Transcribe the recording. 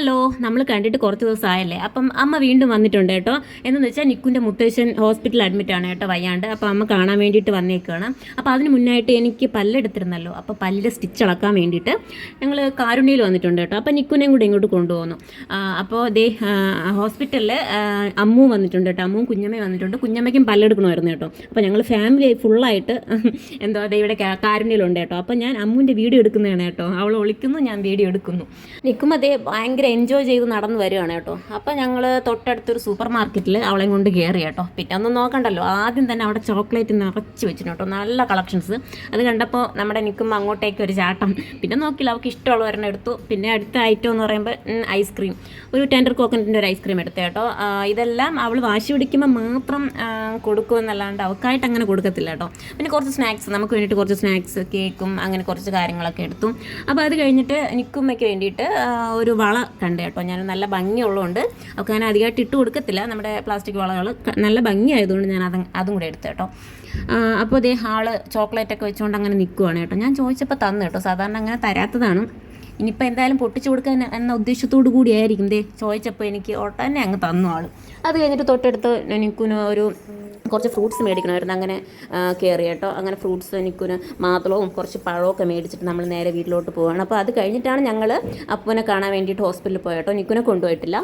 Hello നമ്മൾ കണ്ടിട്ട് കുറച്ച് ദിവസമായല്ലേ അപ്പം അമ്മ വീണ്ടും വന്നിട്ടുണ്ട് കേട്ടോ. എന്നു വെച്ചാൽ നിക്കുന്റെ മുത്തശ്ശൻ ഹോസ്പിറ്റലിൽ അഡ്മിറ്റ് ആണ് കേട്ടോ വയ്യാണ്ട്. അപ്പം അമ്മ കാണാൻ വേണ്ടിയിട്ട് വന്നേക്കാണ്. അപ്പോൾ അതിന് മുന്നായിട്ട് എനിക്ക് പല്ലെടുത്തിരുന്നല്ലോ. അപ്പോൾ പല്ലിന്റെ സ്റ്റിച്ച് അളക്കാൻ വേണ്ടിയിട്ട് ഞങ്ങൾ കാരുണ്യയിൽ വന്നിട്ടുണ്ട് കേട്ടോ. അപ്പോൾ നിക്കുനെയും കൂടെ ഇങ്ങോട്ട് കൊണ്ടുപോകുന്നു അപ്പോൾ ദേ ഹോസ്പിറ്റലിൽ അമ്മു വന്നിട്ടുണ്ട് കേട്ടോ. അമ്മുവും കുഞ്ഞമ്മയും വന്നിട്ടുണ്ട്. കുഞ്ഞമ്മയ്ക്കും പല്ലെടുക്കണമായിരുന്നു കേട്ടോ. അപ്പോൾ ഞങ്ങൾ ഫാമിലി ഫുള്ളായിട്ട് എന്തോ ദേ ഇവിടെ കാരുണ്യയിലുണ്ട് കേട്ടോ. അപ്പോൾ ഞാൻ അമ്മുവിന്റെ വീഡിയോ എടുക്കുന്നതാണ് കേട്ടോ. അവൾ ഒളിക്കുന്നു ഞാൻ വീഡിയോ എടുക്കുന്നു. നിൽക്കുമ്പോൾ അതേ ഭയങ്കര എൻജോയ് ചെയ്ത് നടന്നു വരികയാണ് കേട്ടോ. അപ്പോൾ ഞങ്ങൾ തൊട്ടടുത്തൊരു സൂപ്പർ മാർക്കറ്റിൽ അവളെ കൊണ്ട് കയറി കേട്ടോ. പിന്നെ ഒന്നും നോക്കണ്ടല്ലോ. ആദ്യം തന്നെ അവിടെ ചോക്ലേറ്റ് നിറച്ച് വെച്ചിട്ടുണ്ട് കേട്ടോ. നല്ല കളക്ഷൻസ് അത് കണ്ടപ്പോൾ നമ്മുടെ നിൽക്കുമ്പോൾ അങ്ങോട്ടേക്ക് ഒരു ചാട്ടം. പിന്നെ നോക്കില്ല അവൾക്ക് ഇഷ്ടമുള്ള ഒരെണ്ണം എടുത്തു. പിന്നെ അടുത്ത ഐറ്റം എന്ന് പറയുമ്പോൾ ഐസ്ക്രീം ഒരു ടെൻഡർ കോക്കനറ്റിന്റെ ഒരു ഐസ്ക്രീം എടുത്തു കേട്ടോ. ഇതെല്ലാം അവൾ വാശി പിടിക്കുമ്പോൾ മാത്രം കൊടുക്കുമെന്നല്ലാണ്ട് അവൾക്കായിട്ട് അങ്ങനെ കൊടുക്കത്തില്ല കേട്ടോ. പിന്നെ കുറച്ച് സ്നാക്സ് നമുക്ക് വേണ്ടിയിട്ട് കുറച്ച് സ്നാക്സ് കേക്കും അങ്ങനെ കുറച്ച് കാര്യങ്ങളൊക്കെ എടുത്തു. അപ്പോൾ അത് കഴിഞ്ഞിട്ട് നിക്കുമ്മയ്ക്ക് വേണ്ടിയിട്ട് ഒരു വള കണ്ടു കേട്ടോ. ഞാൻ നല്ല ഭംഗിയുള്ളതുകൊണ്ട് അവൾക്ക് ഞാൻ അധികമായിട്ട് ഇട്ട് കൊടുക്കത്തില്ല. നമ്മുടെ പ്ലാസ്റ്റിക് വളകൾ നല്ല ഭംഗിയായതുകൊണ്ട് ഞാൻ അത് അതും കൂടെ എടുത്തു കേട്ടോ. അപ്പോൾ ഇതേ ഹാൾ ചോക്ലേറ്റ് ഒക്കെ വെച്ചുകൊണ്ട് അങ്ങനെ നിൽക്കുവാണ് കേട്ടോ. ഞാൻ ചോദിച്ചപ്പോൾ തന്നു കേട്ടോ. സാധാരണ അങ്ങനെ തരാത്തതാണ്. ഇനിയിപ്പോൾ എന്തായാലും പൊട്ടിച്ചു കൊടുക്കാൻ എന്ന ഉദ്ദേശത്തോടു കൂടിയായിരിക്കും ദേ ചോദിച്ചപ്പോൾ എനിക്ക് ഒട്ടന്നെ അങ്ങ് തന്നു ആൾ അത് കഴിഞ്ഞിട്ട് തൊട്ടടുത്ത് എനിക്കിന് ഒരു കുറച്ച് ഫ്രൂട്ട്സ് മേടിക്കണമായിരുന്നു. അങ്ങനെ കയറി കേട്ടോ. അങ്ങനെ ഫ്രൂട്ട്സ് എനിക്കൊരു മാതളവും കുറച്ച് പഴമൊക്കെ മേടിച്ചിട്ട് നമ്മൾ നേരെ വീട്ടിലോട്ട് പോവുകയാണ് അപ്പോൾ അത് കഴിഞ്ഞിട്ടാണ് ഞങ്ങൾ അപ്പുവിനെ കാണാൻ വേണ്ടിയിട്ട് ഹോസ്പിറ്റലിൽ പോയേട്ടോ നിക്കുനെ കൊണ്ടുപോയിട്ടില്ല.